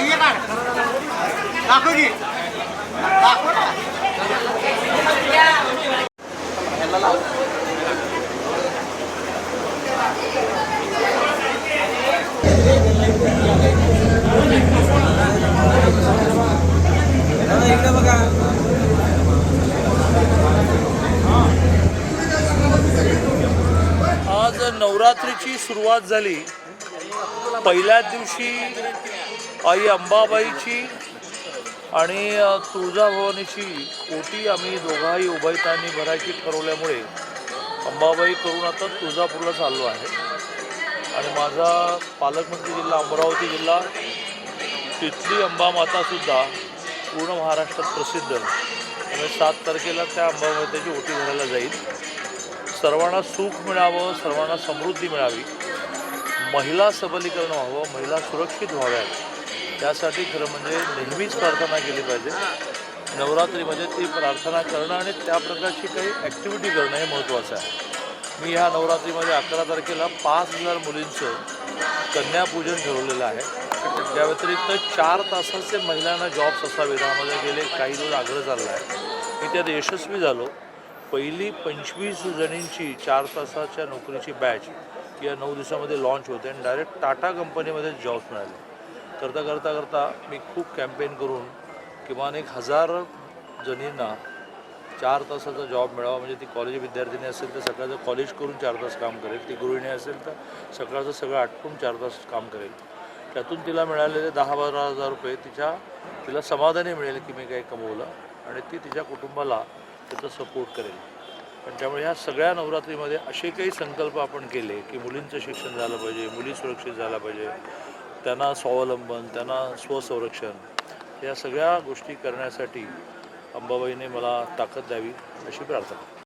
ये काढ दाखव की. दाखव ना. आज नवरात्रीची सुरुवात झाली. पहिल्याच दिवशी आई अंबाबाईची आणि तुळजाभवानीची ओटी आम्ही दोघाही उभयतांनी भरायची ठरवल्यामुळे अंबाबाई करून आता तुळजापूरला चाललो आहे. आणि माझा पालकमंत्री जिल्हा अमरावती जिल्हा तिथली अंबामातासुद्धा पूर्ण महाराष्ट्रात प्रसिद्ध. त्यामुळे सात तारखेला त्या अंबामातेची ओटी भरायला जाईल. सर्वांना सुख मिळावं सर्वांना समृद्धी मिळावी. महिला सबलीकरण व्हावं महिला सुरक्षित व्हाव्यात. त्यासाठी खरं म्हणजे नेहमीच प्रार्थना केली पाहिजे. नवरात्रीमध्ये ती प्रार्थना करणं आणि त्या प्रकारची काही ॲक्टिव्हिटी करणं हे महत्त्वाचं आहे. मी ह्या नवरात्रीमध्ये अकरा तारखेला पाच हजार मुलींचं कन्यापूजन ठरवलेलं आहे. त्या व्यतिरिक्त चार तासाचे महिलांना जॉब्स असावेत. यामध्ये गेले काही दिवस आग्रह चालला आहे. मी त्यात यशस्वी झालो. पहिली पंचवीस जणींची चार तासाच्या नोकरीची बॅच या नऊ दिवसामध्ये लॉन्च होते आणि डायरेक्ट टाटा कंपनीमध्ये जॉब्स मिळाले. करता करता करता मी खूप कॅम्पेन करून किमान एक हजार जणींना चार तासाचा जॉब मिळावा. म्हणजे ती कॉलेज विद्यार्थिनी असेल तर सकाळचं कॉलेज करून चार तास काम करेल. ती गृहिणी असेल तर सकाळचं सगळं आटपून चार तास काम करेल. त्यातून तिला मिळालेले दहा बारा हजार रुपये तिच्या तिला समाधानी मिळेल की मी काही कमवलं आणि ती तिच्या कुटुंबाला त्याचा सपोर्ट करेल. पण त्यामुळे ह्या सगळ्या नवरात्रीमध्ये असे काही संकल्प आपण केले की मुलींचं शिक्षण झालं पाहिजे मुली सुरक्षित झाल्या पाहिजे त्यांना स्वावलंबन त्यांना स्वसंरक्षण या सगळ्या गोष्टी करण्यासाठी अंबाबाईने मला ताकद द्यावी अशी प्रार्थना.